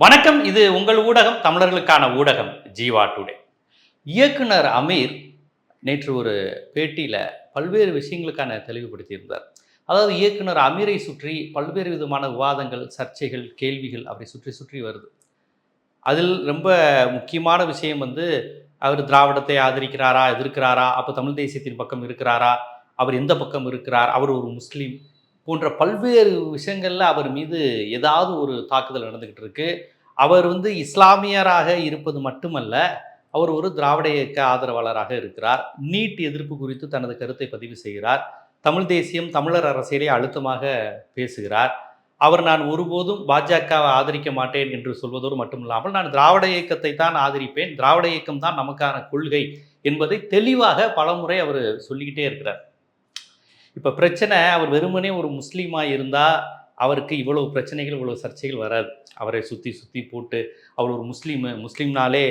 வணக்கம் இது உங்கள் ஊடகம் தமிழர்களுக்கான ஊடகம் ஜீவா டுடே. இயக்குனர் அமீர் நேற்று ஒரு பேட்டியில் பல்வேறு விஷயங்களுக்கான தெளிவுபடுத்தியிருந்தார் அதாவது இயக்குனர் அமீரை சுற்றி பல்வேறு விதமான விவாதங்கள் சர்ச்சைகள் கேள்விகள் அவரை சுற்றி சுற்றி வருது. அதில் ரொம்ப முக்கியமான விஷயம் வந்து அவர் திராவிடத்தை ஆதரிக்கிறாரா எதிர்க்கிறாரா அப்போ தமிழ் தேசியத்தின் பக்கம் இருக்கிறாரா அவர் எந்த பக்கம் இருக்கிறார் அவர் ஒரு முஸ்லீம் போன்ற பல்வேறு விஷயங்களில் அவர் மீது ஏதாவது ஒரு தாக்குதல் நடந்துக்கிட்டு இருக்கு. அவர் வந்து இஸ்லாமியராக இருப்பது மட்டுமல்ல அவர் ஒரு திராவிட இயக்க ஆதரவாளராக இருக்கிறார். நீட் எதிர்ப்பு குறித்து தனது கருத்தை பதிவு செய்கிறார். தமிழ் தேசியம் தமிழர் அரசியலை அழுத்தமாக பேசுகிறார். அவர் நான் ஒருபோதும் பாஜகவை ஆதரிக்க மாட்டேன் என்று சொல்வதோடு மட்டுமில்லாமல் நான் திராவிட இயக்கத்தை தான் ஆதரிப்பேன். திராவிட இயக்கம் தான் நமக்கான கொள்கை என்பதை தெளிவாக பலமுறை அவர் சொல்லிக்கிட்டே இருக்கிறார். இப்போ பிரச்சனை அவர் வெறுமனே ஒரு முஸ்லீமாக இருந்தால் அவருக்கு இவ்வளோ பிரச்சனைகள் இவ்வளோ சர்ச்சைகள் வராது. அவரை சுற்றி சுற்றி போட்டு அவர் ஒரு முஸ்லீமு முஸ்லீம்னாலே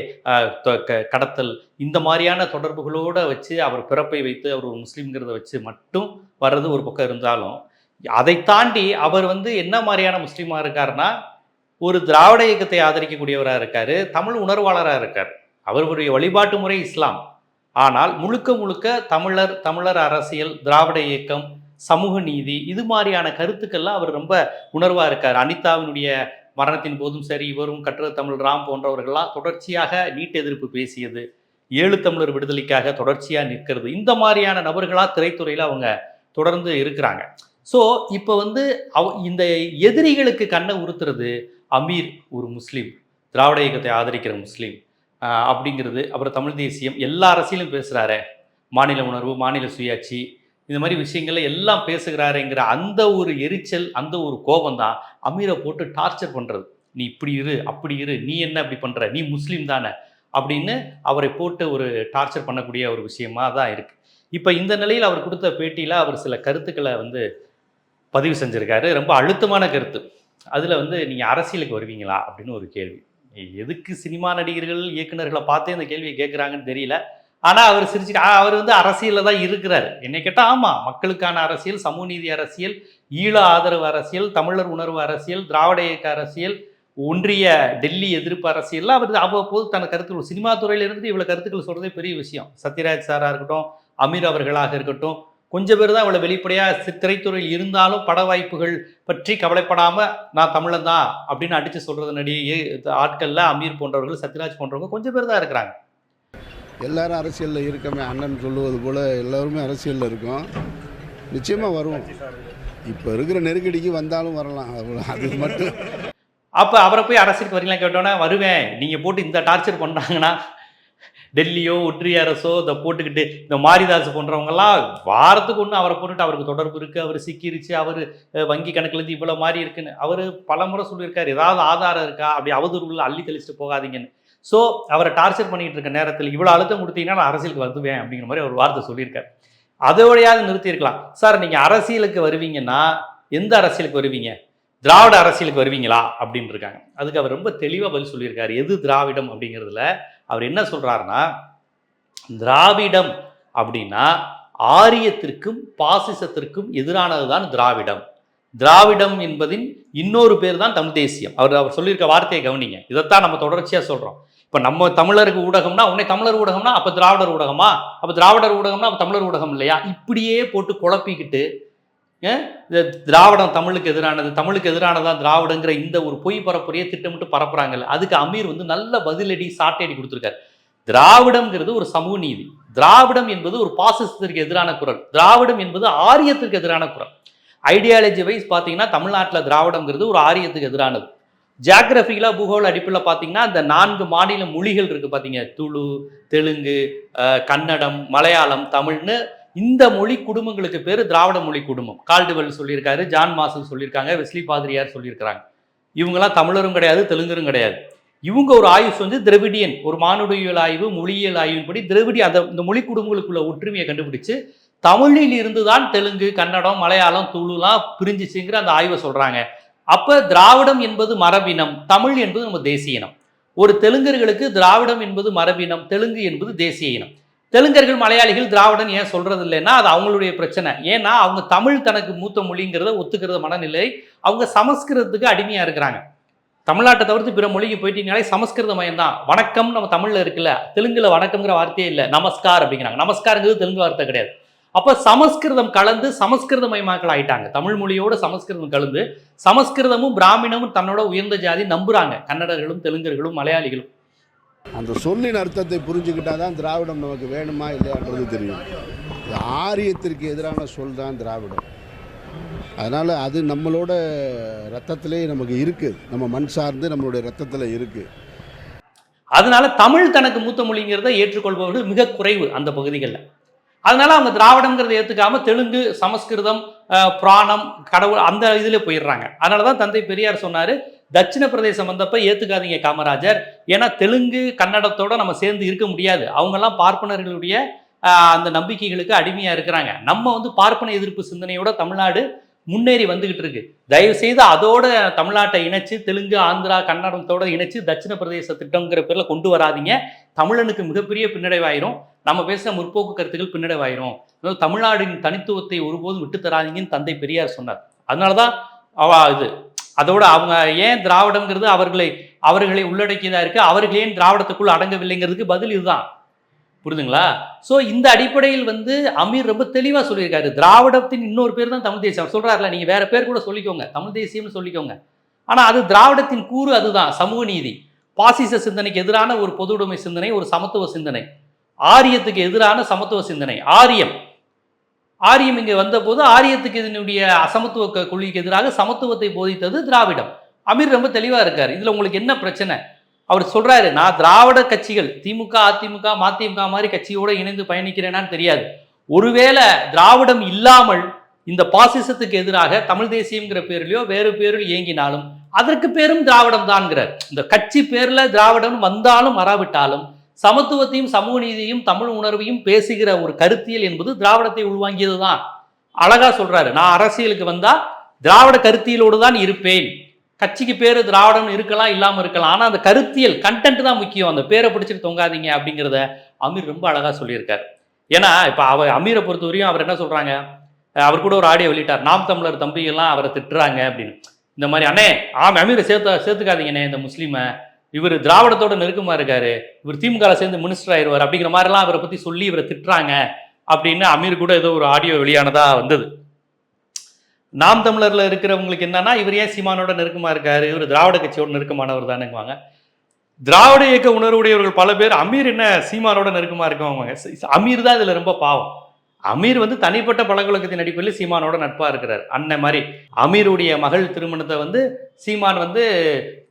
க- கடத்தல் இந்த மாதிரியான தொடர்புகளோடு வச்சு அவர் பிறப்பை வைத்து அவர் ஒரு முஸ்லீம்ங்கிறத வச்சு மட்டும் வர்றது ஒரு பக்கம் இருந்தாலும் அதை தாண்டி அவர் வந்து என்ன மாதிரியான முஸ்லீமாக இருக்காருன்னா ஒரு திராவிட இயக்கத்தை ஆதரிக்கக்கூடியவராக இருக்கார் தமிழ் உணர்வாளராக இருக்கார். அவருடைய வழிபாட்டு முறை இஸ்லாம். ஆனால் முழுக்க முழுக்க தமிழர் தமிழர் அரசியல் திராவிட இயக்கம் சமூக நீதி இது மாதிரியான கருத்துக்கள்லாம் அவர் ரொம்ப உணர்வாக இருக்கார். அனிதாவினுடைய மரணத்தின் போதும் சரி இவரும் கற்றது தமிழ் ராம் போன்றவர்கள்லாம் தொடர்ச்சியாக நீட் எதிர்ப்பு பேசியது. ஏழு தமிழர் விடுதலைக்காக தொடர்ச்சியாக நிற்கிறது. இந்த மாதிரியான நபர்களாக திரைத்துறையில் அவங்க தொடர்ந்து இருக்கிறாங்க. ஸோ இப்போ வந்து அவ இந்த எதிரிகளுக்கு கண்ணை உறுத்துறது அமீர் ஒரு முஸ்லீம் திராவிட இயக்கத்தை ஆதரிக்கிற முஸ்லீம். அப்படிங்கிறது. அப்புறம் தமிழ் தேசியம். எல்லா அரசியலும் பேசுகிறாரு மாநில உணர்வு மாநில சுயாட்சி. இந்த மாதிரி விஷயங்களை எல்லாம் பேசுகிறாருங்கிற அந்த ஒரு எரிச்சல் அந்த ஒரு கோபம் தான் அமீரை போட்டு டார்ச்சர் பண்ணுறது நீ இப்படி இரு அப்படி இரு நீ என்ன அப்படி பண்ணுற நீ முஸ்லீம் தானே அப்படின்னு அவரை போட்டு ஒரு டார்ச்சர் பண்ணக்கூடிய ஒரு விஷயமா தான் இருக்குது இப்போ இந்த நிலையில் அவர் கொடுத்த பேட்டியில் அவர் சில கருத்துக்களை வந்து பதிவு செஞ்சுருக்காரு. ரொம்ப அழுத்தமான கருத்து. அதில் வந்து நீங்கள் அரசியலுக்கு வருவீங்களா அப்படின்னு ஒரு கேள்வி. எதுக்கு சினிமா நடிகர்கள் இயக்குனர்களை பார்த்தே இந்த கேள்வியை கேட்குறாங்கன்னு தெரியல. ஆனால் அவர் சிரிச்சுட்டு அவர் வந்து அரசியலில் தான் இருக்கிறார். என்னை கேட்டால் ஆமாம் மக்களுக்கான அரசியல் சமூக நீதி அரசியல் ஈழ ஆதரவு அரசியல் தமிழர் உணர்வு அரசியல் திராவிட இயக்க அரசியல் ஒன்றிய டெல்லி எதிர்ப்பு அரசியல்லாம் அவர் அவ்வப்போது தன் கருத்துக்கள் சினிமா துறையில் இருந்து இவ்வளோ கருத்துக்கள் சொல்கிறதே பெரிய விஷயம். சத்யராஜ் சாராக இருக்கட்டும் அமீர் அவர்களாக இருக்கட்டும் கொஞ்சம் பேர் தான் இவ்வளோ வெளிப்படையாக திரைத்துறையில் இருந்தாலும் பட வாய்ப்புகள் பற்றி கவலைப்படாமல் நான் தமிழன் தான் அப்படின்னு அடித்து சொல்கிறது நடிகை ஆட்களில் அமீர் போன்றவர்கள் சத்யராஜ் போன்றவங்க கொஞ்சம் பேர் தான் இருக்கிறாங்க. எல்லாரும் அரசியலில் இருக்கமே அண்ணன் சொல்லுவது போல் எல்லாருமே அரசியலில் இருக்கோம். நிச்சயமாக வருவோம். இப்போ இருக்கிற நெருக்கடிக்கு வந்தாலும் வரலாம். அவ்வளோ அது மட்டும். அப்போ அவரை போய் அரசியலுக்கு வரீங்களா கேட்டோன்னே வருவேன். நீங்கள் போட்டு இந்த டார்ச்சர் பண்ணாங்கன்னா டெல்லியோ ஒற்றிய அரசோ இதை போட்டுக்கிட்டு இந்த மாரிதாஸ் போன்றவங்கெல்லாம் வாரத்துக்கு ஒன்று அவரை போட்டுட்டு அவருக்கு தொடர்பு இருக்குது அவர் சிக்கிருச்சு அவர் வங்கி கணக்குலேருந்து இவ்வளோ மாதிரி இருக்குன்னு. அவர் பலமுறை சொல்லியிருக்காரு ஏதாவது ஆதாரம் இருக்கா? அப்படி அவதூறுல அள்ளி தெளிச்சுட்டு போகாதீங்கன்னு. ஸோ அவரை டார்ச்சர் பண்ணிகிட்டு இருக்க நேரத்தில் இவ்வளோ அழுத்தம் கொடுத்தீங்கன்னா நான் அரசியலுக்கு வந்துவேன் அப்படிங்கிற மாதிரி ஒரு வார்த்தை சொல்லியிருக்காரு. அதோடையாவது நிறுத்தியிருக்கலாம். சார் நீங்கள் அரசியலுக்கு வருவீங்கன்னா எந்த அரசியலுக்கு வருவீங்க? திராவிட அரசியலுக்கு வருவீங்களா? அப்படின்னு இருக்காங்க. அதுக்கு அவர் ரொம்ப தெளிவாக பதில் சொல்லியிருக்காரு. எது திராவிடம் அப்படிங்கிறதுல அவர் என்ன சொல்கிறாருன்னா திராவிடம் அப்படின்னா ஆரியத்திற்கும் பாசிசத்திற்கும் எதிரானது தான் திராவிடம். திராவிடம் என்பதின் இன்னொரு பேர் தான் தமிழ் தேசியம். அவர் அவர் சொல்லியிருக்க வார்த்தையை கவனிங்க. இதைத்தான் நம்ம தொடர்ச்சியாக சொல்கிறோம் இப்போ நம்ம தமிழருக்கு ஊடகம்னா உன்னை தமிழர் ஊடகம்னா அப்போ திராவிடர் ஊடகமா? அப்போ திராவிடர் ஊடகம்னா அப்போ தமிழர் ஊடகம் இல்லையா? இப்படியே போட்டு குழப்பிக்கிட்டு இந்த திராவிடம் தமிழுக்கு எதிரானது தமிழுக்கு எதிரானதா திராவிடங்கிற இந்த ஒரு பொய் பரப்புரையை திட்டமிட்டு பரப்புறாங்கல்ல. அதுக்கு அமீர் வந்து நல்ல பதிலடி சாட்டையடி கொடுத்துருக்காரு. திராவிடம்ங்கிறது ஒரு சமூக நீதி. திராவிடம் என்பது ஒரு பாசிசத்திற்கு எதிரான குரல். திராவிடம் என்பது ஆரியத்திற்கு எதிரான குரல். ஐடியாலஜி வைஸ் பார்த்தீங்கன்னா தமிழ்நாட்டில் திராவிடம்ங்கிறது ஒரு ஆரியத்துக்கு எதிரானது. ஜியாகிரபிக்கலாக பூகோள அடிப்பில் பார்த்தீங்கன்னா இந்த நான்கு மாநில மொழிகள் இருக்குது பார்த்தீங்க. துளு தெலுங்கு கன்னடம் மலையாளம் தமிழ்னு இந்த மொழி குடும்பங்களுக்கு பேர் திராவிட மொழி குடும்பம். கால்டுவெல் சொல்லியிருக்காரு ஜான் மாசல் சொல்லியிருக்காங்க வெஸ்லி பாதிரியார் சொல்லியிருக்கிறாங்க. இவங்கெல்லாம் தமிழரும் கிடையாது தெலுங்கரும் கிடையாது. இவங்க ஒரு ஆய்வு செஞ்சு திரவிடியன் ஒரு மானுடவியல் ஆய்வு மொழியியல் ஆய்வின்படி திரவிடி அந்த இந்த மொழி குடும்பங்களுக்குள்ள ஒற்றுமையை கண்டுபிடிச்சு தமிழில் இருந்து தான் தெலுங்கு கன்னடம் மலையாளம் துளுலாம் பிரிஞ்சிச்சுங்கிற அந்த ஆய்வை சொல்கிறாங்க அப்போ திராவிடம் என்பது மரபினம் தமிழ் என்பது நம்ம தேசிய இனம். ஒரு தெலுங்கர்களுக்கு திராவிடம் என்பது மரபினம் தெலுங்கு என்பது தேசிய இனம். தெலுங்கர்கள் மலையாளிகள் திராவிடன் ஏன் சொல்றது இல்லைன்னா அது அவங்களுடைய பிரச்சனை. ஏன்னா அவங்க தமிழ் தனக்கு மூத்த மொழிங்கிறத ஒத்துக்கிறத மனநிலை. அவங்க சமஸ்கிருதத்துக்கு அடிமையாக இருக்கிறாங்க. தமிழ்நாட்டை தவிர்த்து பிற மொழிக்கு போயிட்டீங்கனாலே சமஸ்கிருத மயம் தான். வணக்கம் நம்ம தமிழில் இருக்குல்ல. தெலுங்குல வணக்கம்ங்கிற வார்த்தையே இல்லை. நமஸ்கார் அப்படிங்கிறாங்க. நமஸ்காரங்கிறது தெலுங்கு வார்த்தை கிடையாது. அப்போ சமஸ்கிருதம் கலந்து சமஸ்கிருத மயமாக்கள் ஆயிட்டாங்க. தமிழ் மொழியோட சமஸ்கிருதம் கலந்து சமஸ்கிருதமும் பிராமணமும் தன்னோட உயர்ந்த ஜாதி நம்புறாங்க. கன்னடர்களும் தெலுங்கர்களும் மலையாளிகளும். அந்த சொல்லின் அர்த்தத்தை புரிஞ்சுக்கிட்டாதான் தான் திராவிடம் நமக்கு வேணுமா இல்லையான்றது தெரியும். ஆரியத்திற்கு எதிரான சொல் தான் திராவிடம். அதனால் அது நம்மளோட ரத்தத்திலே நமக்கு இருக்குது நம்ம மண் சார்ந்து நம்மளுடைய ரத்தத்தில் இருக்குது அதனால தமிழ் தனக்கு மூத்த மொழிங்கிறத ஏற்றுக்கொள்பவர்கள் மிக குறைவு அந்த பகுதிகளில். அதனால அவங்க திராவிடங்கிறத ஏற்றுக்காம தெலுங்கு சமஸ்கிருதம் புராணம் கடவுள் அந்த இதில் போயிடுறாங்க. அதனால தான் தந்தை பெரியார் சொன்னார் தட்சிண பிரதேசம் வந்தப்ப ஏற்றுக்காதீங்க காமராஜர். ஏன்னா தெலுங்கு கன்னடத்தோட நம்ம சேர்ந்து இருக்க முடியாது. அவங்கெல்லாம் பார்ப்பனர்களுடைய அந்த நம்பிக்கைகளுக்கு அடிமையாக இருக்கிறாங்க. நம்ம வந்து பார்ப்பன எதிர்ப்பு சிந்தனையோட தமிழ்நாடு முன்னேறி வந்துகிட்டு இருக்கு. தயவு செய்து அதோட தமிழ்நாட்டை இணைச்சு தெலுங்கு ஆந்திரா கன்னடத்தோட இணைச்சு தட்சிண பிரதேச திட்டங்கிற பேர்ல கொண்டு வராதீங்க. தமிழனுக்கு மிகப்பெரிய பின்னடைவாயிரும். நம்ம பேசுகிற முற்போக்கு கருத்துக்கள் பின்னடைவாயிரும். தமிழ்நாடின் தனித்துவத்தை ஒருபோதும் விட்டு தராதீங்கன்னு தந்தை பெரியார் சொன்னார். அதனால தான் அவ இது அதோடு அவங்க ஏன் திராவிடம்ங்கிறது அவர்களை அவர்களை உள்ளடக்கியதாக இருக்குது அவர்கள் ஏன் திராவிடத்துக்குள் அடங்கவில்லைங்கிறதுக்கு பதில் இதுதான். புரிதுங்களா? ஸோ இந்த அடிப்படையில் வந்து அமீர் ரொம்ப தெளிவாக சொல்லியிருக்காரு. திராவிடத்தின் இன்னொரு பேர் தான் தமிழ் தேசியம். அவர் நீங்கள் வேறு பேர் கூட சொல்லிக்கோங்க. தமிழ் தேசியம்னு சொல்லிக்கோங்க. ஆனால் அது திராவிடத்தின் கூறு அதுதான். சமூக நீதி. பாசிச சிந்தனைக்கு எதிரான ஒரு பொதுவுடைமை சிந்தனை ஒரு சமத்துவ சிந்தனை. ஆரியத்துக்கு எதிரான சமத்துவ சிந்தனை. ஆரியம். ஆரியம் இங்கே வந்தபோது ஆரியத்துக்கு இதனுடைய அசமத்துவ கொள்கைக்கு எதிராக சமத்துவத்தை போதித்தது திராவிடம். அமீர் ரொம்ப தெளிவாக இருக்கார். இதில் உங்களுக்கு என்ன பிரச்சனை? அவர் சொல்கிறாரு நான் திராவிட கட்சிகள் திமுக அதிமுக மதிமுக மாதிரி கட்சியோடு இணைந்து பயணிக்கிறேனான்னு தெரியாது. ஒருவேளை திராவிடம் இல்லாமல் இந்த பாசிசத்துக்கு எதிராக தமிழ் தேசியங்கிற பேர்லையோ வேறு பேரில் இயங்கினாலும் அதற்கு பேரும் திராவிடம் தான்ங்கிறார் இந்த கட்சி பேரில் திராவிடம் வந்தாலும் வராவிட்டாலும் சமத்துவத்தையும் சமூக நீதியையும் தமிழ் உணர்வையும் பேசுகிற ஒரு கருத்தியல் என்பது திராவிடத்தை உள்வாங்கியது தான் அழகாக சொல்கிறாரு நான் அரசியலுக்கு வந்தால் திராவிட கருத்தியலோடு தான் இருப்பேன். கட்சிக்கு பேர் திராவிடம் இருக்கலாம் இல்லாமல் இருக்கலாம். ஆனால் அந்த கருத்தியல் கண்டென்ட் தான் முக்கியம். அந்த பேரை பிடிச்சிட்டு தொங்காதீங்க அப்படிங்கிறத அமீர் ரொம்ப அழகாக சொல்லியிருக்காரு. ஏன்னா இப்போ அவர் அமீரை பொறுத்தவரையும் அவர் என்ன சொல்கிறாங்க அவர் கூட ஒரு ஆடியோ வெளியிட்டார். நாம் தமிழர் தம்பிகள்லாம் அவரை திட்டுறாங்க அப்படின்னு. இந்த மாதிரி அண்ணே ஆமாம் அமீரை சேர்த்து சேர்த்துக்காதீங்கண்ணே இந்த முஸ்லீமை. இவர் திராவிடத்தோட நெருக்கமா இருக்காரு. இவர் திமுக சேர்ந்து மினிஸ்டர் ஆயிடுவார் அப்படிங்கிற மாதிரிலாம் அவரை பத்தி சொல்லி இவரை திட்டுறாங்க அப்படின்னு அமீர் கூட ஏதோ ஒரு ஆடியோ வெளியானதா வந்தது. நாம் தமிழர்ல இருக்கிறவங்களுக்கு என்னன்னா இவர் ஏன் சீமானோட நெருக்கமா இருக்காரு? இவர் திராவிட கட்சியோட நெருக்கமானவர் தானேங்குவாங்க. திராவிட இயக்க உணர்வுடையவர்கள் பல பேர் அமீர் என்ன சீமானோட நெருக்கமா இருக்கவங்க? அமீர் தான் இதுல ரொம்ப பாவம். அமீர் வந்து தனிப்பட்ட பழங்குழக்கத்தின் அடிப்படையில் சீமானோட நட்பாக இருக்கிறார். அண்ணன் மாதிரி. அமீருடைய மகள் திருமணத்தை வந்து சீமான் வந்து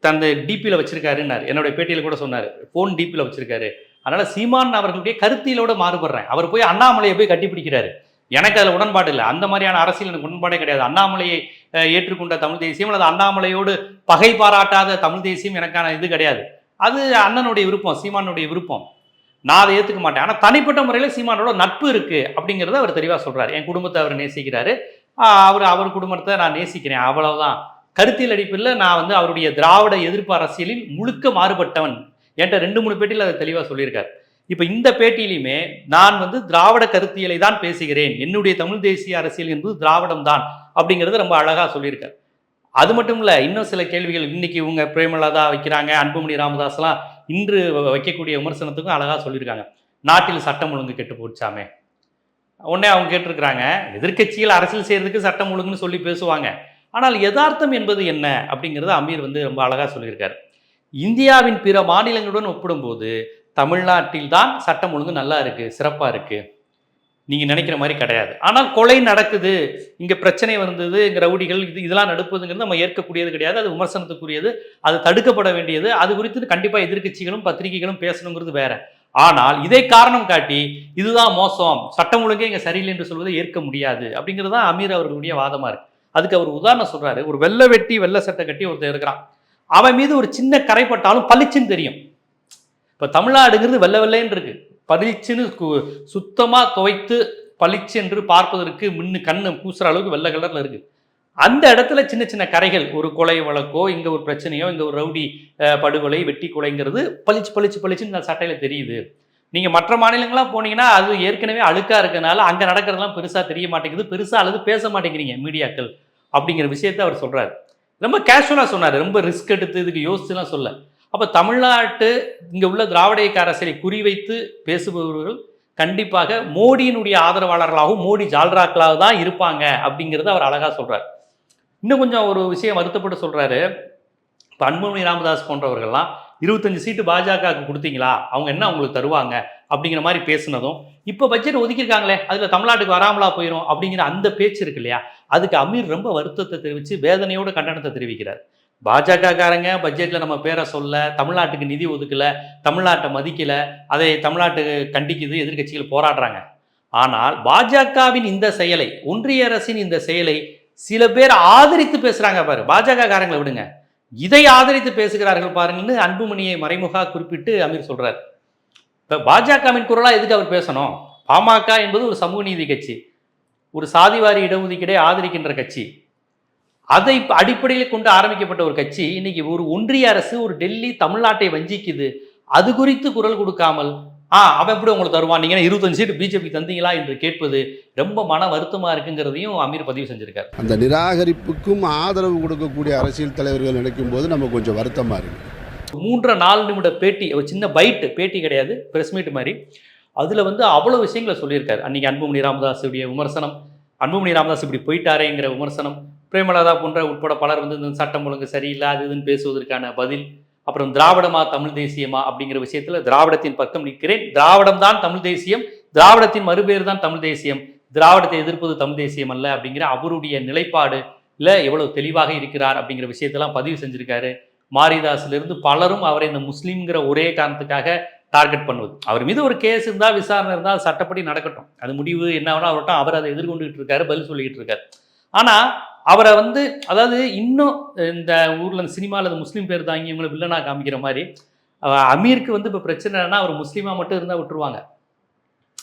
தந்த டிபியில் வச்சிருக்காருன்னார். என்னுடைய பேட்டியில் கூட சொன்னார். ஃபோன் டிபியில் வச்சிருக்காரு. அதனால் சீமான் அவர்களுடைய கருத்தியலோட மாறுபடுறேன். அவர் போய் அண்ணாமலையை போய் கட்டிப்பிடிக்கிறாரு எனக்கு அதில் உடன்பாடு இல்லை. அந்த மாதிரியான அரசியல் எனக்கு உடன்பாடே கிடையாது. அண்ணாமலையை ஏற்றுக்கொண்ட தமிழ் தேசியம் அல்லது அண்ணாமலையோடு பகை பாராட்டாத தமிழ் தேசியம் எனக்கான இது கிடையாது. அது அண்ணனுடைய விருப்பம் சீமானுடைய விருப்பம். நான் அதை ஏற்றுக்க மாட்டேன். ஆனால் தனிப்பட்ட முறையில் சீமானோட நட்பு இருக்குது அப்படிங்கிறத அவர் தெளிவாக சொல்கிறார் என் குடும்பத்தை அவர் நேசிக்கிறாரு. அவர் அவர் குடும்பத்தை நான் நேசிக்கிறேன். அவ்வளவுதான். கருத்தியல் அடிப்பில் நான் வந்து அவருடைய திராவிட எதிர்ப்பு அரசியலில் முழுக்க மாறுபட்டவன். என்கிட்ட ரெண்டு மூணு பேட்டியில் அதை தெளிவாக சொல்லியிருக்கார். இப்போ இந்த பேட்டியிலையுமே நான் வந்து திராவிட கருத்தியலை தான் பேசுகிறேன். என்னுடைய தமிழ் தேசிய அரசியல் என்பது திராவிடம் தான் அப்படிங்கிறத ரொம்ப அழகாக சொல்லியிருக்கார். அது மட்டும் இல்லை இன்னும் சில கேள்விகள் இன்னைக்கு இவங்க பிரேமலதா வைக்கிறாங்க அன்புமணி ராமதாஸ்லாம் இன்று வ- வைக்கக்கூடிய விமர்சனத்துக்கும் அழகாக சொல்லியிருக்காங்க. நாட்டில் சட்டம் ஒழுங்கு கெட்டு போச்சாமே. உடனே அவங்க கேட்டிருக்கிறாங்க எதிர்கட்சியில் அரசியல் செய்கிறதுக்கு சட்டம் ஒழுங்குன்னு சொல்லி பேசுவாங்க. ஆனால் யதார்த்தம் என்பது என்ன? அப்படிங்கிறத அமீர் வந்து ரொம்ப அழகாக சொல்லியிருக்காரு. இந்தியாவின் பிற மாநிலங்களுடன் ஒப்பிடும்போது தமிழ்நாட்டில் தான் சட்டம் ஒழுங்கு நல்லா இருக்குது சிறப்பாக இருக்குது நீங்க நினைக்கிற மாதிரி கிடையாது. ஆனால் கொலை நடக்குது இங்க பிரச்சனை வந்தது இங்க ரவுடிகள் இது இதெல்லாம் நடப்பதுங்கிறது நம்ம ஏற்கக்கூடியது கிடையாது. அது விமர்சனத்துக்குரியது அது தடுக்கப்பட வேண்டியது. அது குறித்து கண்டிப்பா எதிர்க்கட்சிகளும் பத்திரிகைகளும் பேசணுங்கிறது வேற. ஆனால் இதை காரணம் காட்டி இதுதான் மோசம் சட்டம் ஒழுங்கே இங்க சரியில்லை என்று சொல்வதை ஏற்க முடியாது அப்படிங்கிறது தான் அமீர் அவர்களுடைய வாதமா இருக்கு. அதுக்கு அவர் உதாரணம் சொல்றாரு. ஒரு வெள்ளை வெட்டி வெள்ளை சட்டை கட்டி ஒருத்தர் இருக்கிறான். அவன் மீது ஒரு சின்ன கரைப்பட்டாலும் பளிச்சுன்னு தெரியும். இப்ப தமிழ்நாடுங்கிறது வெள்ளை வெள்ளைன்னு இருக்கு. பளிச்சுன்னு சுத்தமாக துவைத்து பளிச்சென்று பார்ப்பதற்கு முன்னு கண்ணு பூசுற அளவுக்கு வெள்ளை கலரில் இருக்குது அந்த இடத்துல சின்ன சின்ன கரைகள் ஒரு கொலை வழக்கோ இங்கே ஒரு பிரச்சனையோ இங்கே ஒரு ரவுடி படுகொலை வெட்டி கொலைங்கிறது பளிச்சு பளிச்சு பளிச்சுன்னு இந்த சட்டையில் தெரியுது. நீங்கள் மற்ற மாநிலங்கள்லாம் போனீங்கன்னா அது ஏற்கனவே அழுக்காக இருக்கனால அங்கே நடக்கிறதெல்லாம் பெருசாக தெரிய மாட்டேங்குது. பெருசாக அல்லது பேச மாட்டேங்கிறீங்க மீடியாக்கள் அப்படிங்கிற விஷயத்தை அவர் சொல்கிறார் ரொம்ப கேஷுவலாக சொன்னார். ரொம்ப ரிஸ்க் எடுத்து இதுக்கு யோசிச்சுலாம் சொல்ல. அப்போ தமிழ்நாட்டு இங்கே உள்ள திராவிட இயக்க அரசியலை குறிவைத்து பேசுபவர்கள் கண்டிப்பாக மோடியினுடைய ஆதரவாளர்களாகவும் மோடி ஜால்ராக்களாக தான் இருப்பாங்க அப்படிங்கிறத அவர் அழகாக சொல்கிறார் இன்னும் கொஞ்சம் ஒரு விஷயம் வருத்தப்பட்டு சொல்கிறாரு இப்போ அன்புமணி ராமதாஸ் போன்றவர்கள்லாம் இருபத்தஞ்சு சீட்டு பாஜகவுக்கு கொடுத்தீங்களா? அவங்க என்ன அவங்களுக்கு தருவாங்க? அப்படிங்கிற மாதிரி பேசுனதும் இப்போ பட்ஜெட் ஒதுக்கியிருக்காங்களே அதில் தமிழ்நாட்டுக்கு வராமலா போயிடும் அப்படிங்கிற அந்த பேச்சு இருக்கு இல்லையா? அதுக்கு அமீர் ரொம்ப வருத்தத்தை தெரிவித்து வேதனையோட கண்டனத்தை தெரிவிக்கிறார். பாஜகக்காரங்க பட்ஜெட்டில் நம்ம பேரை சொல்ல தமிழ்நாட்டுக்கு நிதி ஒதுக்கலை தமிழ்நாட்டை மதிக்கலை அதை தமிழ்நாட்டு கண்டிக்குது எதிர்கட்சிகள் போராடுறாங்க. ஆனால் பாஜகவின் இந்த செயலை ஒன்றிய அரசின் இந்த செயலை சில பேர் ஆதரித்து பேசுகிறாங்க பாரு. பாஜகக்காரங்களை விடுங்க. இதை ஆதரித்து பேசுகிறார்கள் பாருங்கன்னு அன்புமணியை மறைமுக குறிப்பிட்டு அமீர் சொல்கிறார் இப்போ பாஜகவின் குரலாக எதுக்கு அவர் பேசணும்? பாமக என்பது ஒரு சமூக நீதி கட்சி. ஒரு சாதிவாரி இடஒதுக்கீடை ஆதரிக்கின்ற கட்சி. அதை அடிப்படையில் கொண்டு ஆரம்பிக்கப்பட்ட ஒரு கட்சி இன்னைக்கு ஒரு ஒன்றிய அரசு ஒரு டெல்லி தமிழ்நாட்டை வஞ்சிக்குது. அது குறித்து குரல் கொடுக்காமல் ஆ அவன் எப்படி உங்களுக்கு தருவான்? நீங்க இருபத்தஞ்சு சீட்டு பிஜேபி தந்தீங்களா? என்று கேட்பது ரொம்ப மன வருத்தமா இருக்குங்கிறதையும் அமீர் பதிவு செஞ்சிருக்காரு. அந்த நிராகரிப்புக்கும் ஆதரவு கொடுக்கக்கூடிய அரசியல் தலைவர்கள் நினைக்கும் போது நம்ம கொஞ்சம் வருத்தமாக இருக்கு. மூன்றரை நாலு நிமிட பேட்டி ஒரு சின்ன பைட்டு பேட்டி கிடையாது ப்ரெஸ் மீட் மாதிரி. அதில் வந்து அவ்வளோ விஷயங்களை சொல்லியிருக்காரு. அன்னைக்கு அன்புமணி ராமதாஸுடைய விமர்சனம் அன்புமணி ராமதாஸ் இப்படி போயிட்டாரேங்கிற விமர்சனம் பிரேமலதா போன்ற உட்பட பலர் வந்து இந்த சட்டம் ஒழுங்கு சரியில்லை அது இதுன்னு பேசுவதற்கான பதில் அப்புறம் திராவிடமா தமிழ் தேசியமா அப்படிங்கிற விஷயத்தில் திராவிடத்தின் பக்கம் நிற்கிறேன். திராவிடம் தான் தமிழ் தேசியம் திராவிடத்தின் மறுபேறு தான் தமிழ் தேசியம் திராவிடத்தை எதிர்ப்பது தமிழ் தேசியம் அல்ல அப்படிங்கிற அவருடைய நிலைப்பாடு இல்லை எவ்வளோ தெளிவாக இருக்கிறார் அப்படிங்கிற விஷயத்தெல்லாம் பதிவு செஞ்சுருக்காரு. மாரிதாஸ்லேருந்து பலரும் அவரை இந்த முஸ்லீம்ங்கிற ஒரே காரணத்துக்காக டார்கெட் பண்ணுவது. அவர் மீது ஒரு கேஸ் இருந்தால் விசாரணை இருந்தால் அது சட்டப்படி நடக்கட்டும். அது முடிவு என்ன வேணால் அவர்கிட்ட அவர் அதை எதிர்கொண்டுகிட்டு இருக்காரு பதில் சொல்லிக்கிட்டு இருக்காரு. ஆனால் அவரை வந்து அதாவது இன்னும் இந்த ஊரில் இந்த சினிமாவில் முஸ்லீம் பேர் தாங்கி இவங்களை வில்லனாக காமிக்கிற மாதிரி அமீருக்கு வந்து இப்போ பிரச்சனை என்னன்னா அவர் முஸ்லீமாக மட்டும் இருந்தால் விட்டுருவாங்க.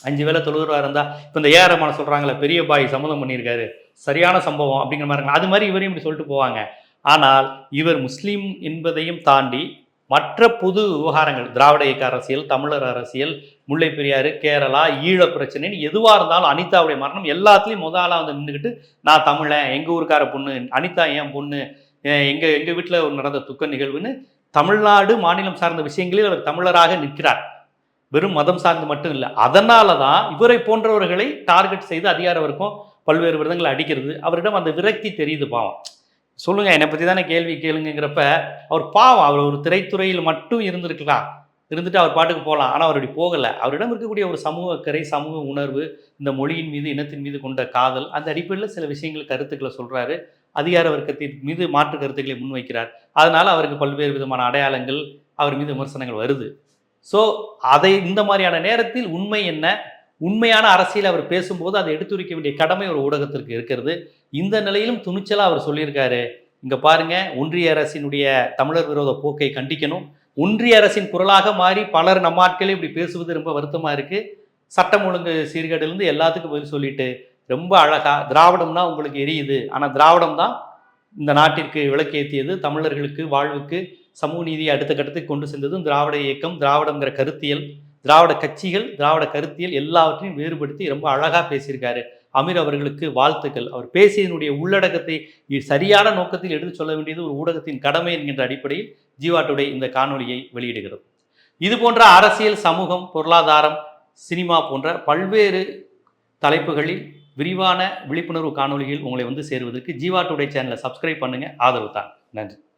அஞ்சு வேளை தொழுதுவா இருந்தால் இப்போ இந்த ஏஆர் ரமான சொல்கிறாங்களே பெரிய பாய் சம்மதம் பண்ணியிருக்காரு சரியான சம்பவம் அப்படிங்கிற மாதிரி அது மாதிரி இவரையும் இப்படி சொல்லிட்டு போவாங்க. ஆனால் இவர் முஸ்லீம் என்பதையும் தாண்டி மற்ற புது விவகாரங்கள் திராவிட இயக்க அரசியல் தமிழர் அரசியல் முல்லை பெரியாறு கேரளா ஈழ பிரச்சனைன்னு எதுவாக இருந்தாலும் அனிதாவுடைய மரணம் எல்லாத்துலேயும் முதலாக வந்து நின்றுக்கிட்டு நான் தமிழன் எங்கள் ஊருக்கார பொண்ணு அனிதா என் பொண்ணு எங்கள் எங்கள் வீட்டில் நடந்த துக்க நிகழ்வுன்னு தமிழ்நாடு மாநிலம் சார்ந்த விஷயங்களில் அவர் தமிழராக நிற்கிறார். வெறும் மதம் சார்ந்து மட்டும் இல்லை அதனால தான் இவரை போன்றவர்களை டார்கெட் செய்து அதிகார வர்க்கம் பல்வேறு விதங்களை அடிக்கிறது. அவரிடம் அந்த விரக்தி தெரியுது பாவம். சொல்லுங்க என்னை பற்றி தானே கேள்வி கேளுங்கிறப்ப அவர் பாவம் அவர் ஒரு திரைத்துறையில் மட்டும் இருந்திருக்கலாம். இருந்துட்டு அவர் பாட்டுக்கு போகலாம். ஆனால் அவர் அப்படி போகலை. அவரிடம் இருக்கக்கூடிய ஒரு சமூக கரை சமூக உணர்வு இந்த மொழியின் மீது இனத்தின் மீது கொண்ட காதல் அந்த அடிப்படையில் சில விஷயங்கள் கருத்துக்களை சொல்கிறாரு அதிகார வர்க்கத்தின் மீது மாற்று கருத்துக்களை முன்வைக்கிறார். அதனால் அவருக்கு பல்வேறு விதமான அடையாளங்கள் அவர் மீது விமர்சனங்கள் வருது. ஸோ அதை இந்த மாதிரியான நேரத்தில் உண்மை என்ன? உண்மையான அரசியல் அவர் பேசும்போது அதை எடுத்துரைக்க வேண்டிய கடமை ஒரு ஊடகத்திற்கு இருக்கிறது. இந்த நிலையிலும் துணிச்சலாக அவர் சொல்லியிருக்காரு. இங்கே பாருங்க ஒன்றிய அரசினுடைய தமிழர் விரோத போக்கை கண்டிக்கணும். ஒன்றிய அரசின் குரலாக மாறி பலர் நம்ம ஆட்களே இப்படி பேசுவது ரொம்ப வருத்தமாக இருக்குது சட்டம் ஒழுங்கு சீர்கேடுலேருந்து எல்லாத்துக்கும் பதில் சொல்லிட்டு ரொம்ப அழகாக திராவிடம்னா உங்களுக்கு எரியுது. ஆனால் திராவிடம் தான் இந்த நாட்டிற்கு விளக்கேற்றியது தமிழர்களுக்கு வாழ்வுக்கு சமூக நீதியை அடுத்த கட்டத்துக்கு கொண்டு சென்றதும் திராவிட இயக்கம் திராவிடங்கிற கருத்தியல். திராவிட கட்சிகள் திராவிட கருத்தியல் எல்லாவற்றையும் வேறுபடுத்தி ரொம்ப அழகாக பேசியிருக்காரு. அமீர் அவர்களுக்கு வாழ்த்துக்கள். அவர் பேசியதனுடைய உள்ளடக்கத்தை சரியான நோக்கத்தில் எடுத்து சொல்ல வேண்டியது ஒரு ஊடகத்தின் கடமை என்கின்ற அடிப்படையில் ஜீவா டுடே இந்த காணொலியை வெளியிடுகிறது. இது போன்ற அரசியல் சமூகம் பொருளாதாரம் சினிமா போன்ற பல்வேறு தலைப்புகளில் விரிவான விழிப்புணர்வு காணொளிகள் உங்களை வந்து சேருவதற்கு ஜீவா டுடே சேனலை சப்ஸ்கிரைப் பண்ணுங்கள் ஆதரவு தான். நன்றி.